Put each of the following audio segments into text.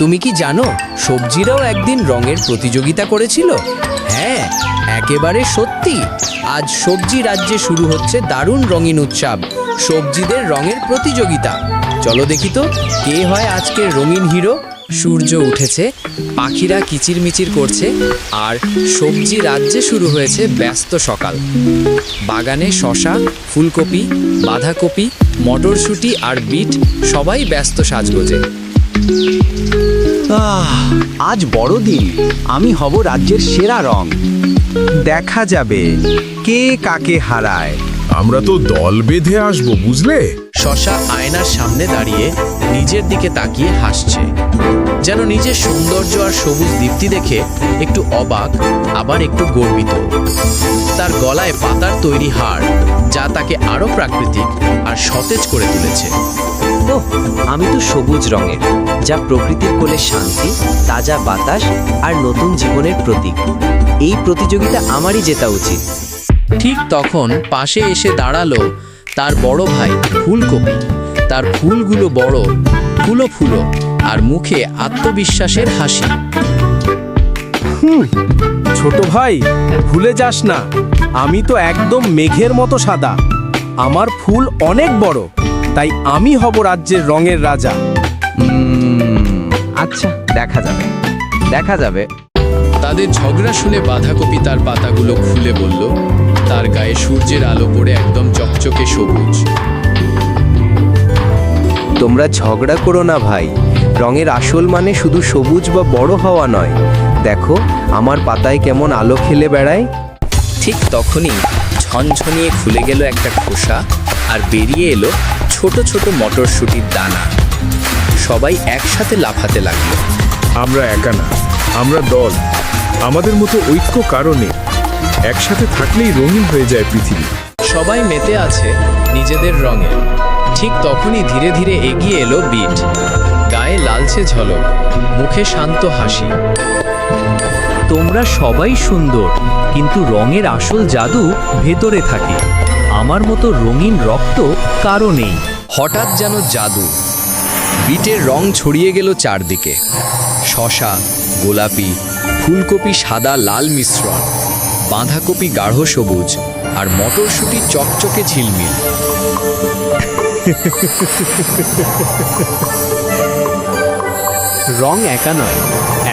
তুমি কি জানো, সবজিরাও একদিন রঙের প্রতিযোগিতা করেছিল? হ্যাঁ একেবারে সত্যি। আজ সবজি রাজ্যে শুরু হচ্ছে দারুণ রঙিন উৎসব, সবজিদের রঙের প্রতিযোগিতা। চলো দেখি তো, কে হয় আজকের রঙিন হিরো? সূর্য উঠেছে, পাখিরা কিচিরমিচির করছে, আর সবজি রাজ্যে শুরু হয়েছে ব্যস্ত সকাল। বাগানে শশা, ফুলকপি, বাঁধাকপি, মটরশুঁটি আর বিট সবাই ব্যস্ত সাজগোজে। আহ, আজ বড়দিন। আমি হব রাজ্যের সেরা রং। দেখা যাবে কে কাকে হারায়। আমরা তো দল বেঁধে আসব বুঝলে? শশা আয়নার সামনে দাঁড়িয়ে নিজের দিকে তাকিয়ে হাসছে। যেন নিজের সৌন্দর্য আর সবুজ দীপ্তি দেখে একটু অবাক আবার একটু গর্বিত। তার গলায় পাতার তৈরি হার যা তাকে আরও প্রাকৃতিক আর সতেজ করে তুলেছে। ওহ আমি তো সবুজ রঙের যা প্রকৃতির কোলে শান্তি তাজা বাতাস আর নতুন জীবনের প্রতীক। এই প্রতিযোগিতা আমারই জেতা উচিত। ঠিক তখন পাশে এসে দাঁড়াল তার বড় ভাই ফুলকপি। তার ফুলগুলো বড় ফুলো ফুলো আর মুখে আত্মবিশ্বাসের হাসি। ছোট ভাই ভুলে যাস না। আমি তো একদম মেঘের মতো সাদা। আমার ফুল অনেক বড়। তাই আমি হব রাজ্যের রঙের রাজা। আচ্ছা দেখা যাবে। দেখা যাবে। তাদের ঝগড়া শুনে বাঁধাকপি তার পাতাগুলো খুলে বলল তার গায়ে সূর্যের আলো পড়ে একদম চকচকে সবুজ। তোমরা ঝগড়া করো না ভাই। রঙের আসল মানে শুধু সবুজ বা বড় হওয়া নয়। দেখো আমার পাতায় কেমন আলো খেলে বেড়ায়। ঠিক তখনই ঝনঝনিয়ে খুলে গেল একটা খোসা। আর বেরিয়ে এলো ছোট ছোট মটরশুঁটির দানা। সবাই একসাথে লাফাতে লাগল। আমরা একা না আমরা দল। আমাদের মতো ঐক্য কারণে একসাথে থাকলেই রঙিন হয়ে যায় পৃথিবী। সবাই মেতে আছে নিজেদের রঙে। ঠিক তখনই ধীরে ধীরে এগিয়ে এলো বিট। গায়ে লালচে ঝলক মুখে শান্ত হাসি। তোমরা সবাই সুন্দর কিন্তু রঙের আসল জাদু ভেতরে থাকে। আমার মতো রঙিন রক্ত কারও নেই। হঠাৎ যেন জাদু। বিটের রং ছড়িয়ে গেল চারদিকে। শশা গোলাপি ফুলকপি সাদা লাল মিশ্রণ বাঁধাকপি গাঢ় সবুজ আর মটরশুঁটি চকচকে ঝিলমিল। রং একা নয়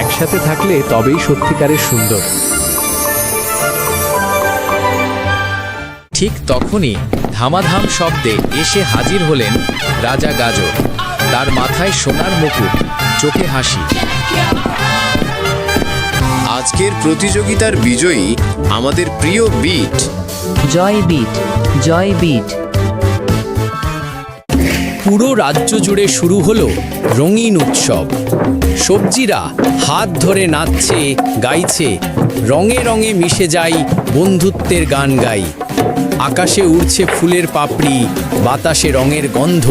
একসাথে থাকলে তবেই সত্যিকারের সুন্দর। ঠিক তখনই ধামাধাম শব্দে এসে হাজির হলেন রাজা গাজর। তার মাথায় সোনার মুকুট চোখে হাসি। আজকের প্রতিযোগিতার বিজয়ী আমাদের প্রিয় বিট। জয় বিট জয় বিট। পুরো রাজ্য জুড়ে শুরু হলো রঙিন উৎসব। সবজিরা হাত ধরে নাচছে গাইছে রঙে রঙে মিশে যাই বন্ধুত্বের গান গাই। আকাশে উড়ছে ফুলের পাপড়ি বাতাসে রঙের গন্ধ।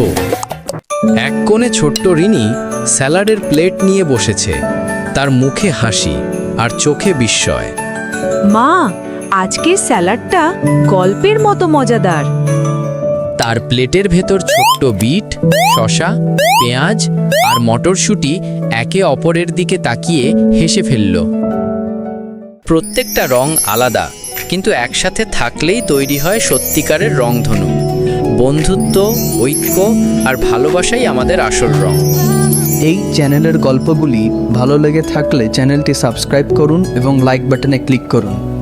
এক কোণে ছোট্ট রিনি স্যালাডের প্লেট নিয়ে বসেছে। তার মুখে হাসি আর চোখে বিস্ময়। মা আজকের স্যালাডটা গল্পের মতো মজাদার। তার প্লেটের ভেতর ছোট্ট বিট শশা পেঁয়াজ আর মটরশুঁটি একে অপরের দিকে তাকিয়ে হেসে ফেলল। প্রত্যেকটা রং আলাদা। কিন্তু একসাথে থাকলেই তৈরি হয় সত্যিকারের রংধনু। বন্ধুত্ব, ঐক্য আর ভালোবাসাই আমাদের আসল রং। এই চ্যানেলের গল্পগুলি ভালো লেগে থাকলে চ্যানেলটি সাবস্ক্রাইব করুন এবং লাইক বাটনে ক্লিক করুন।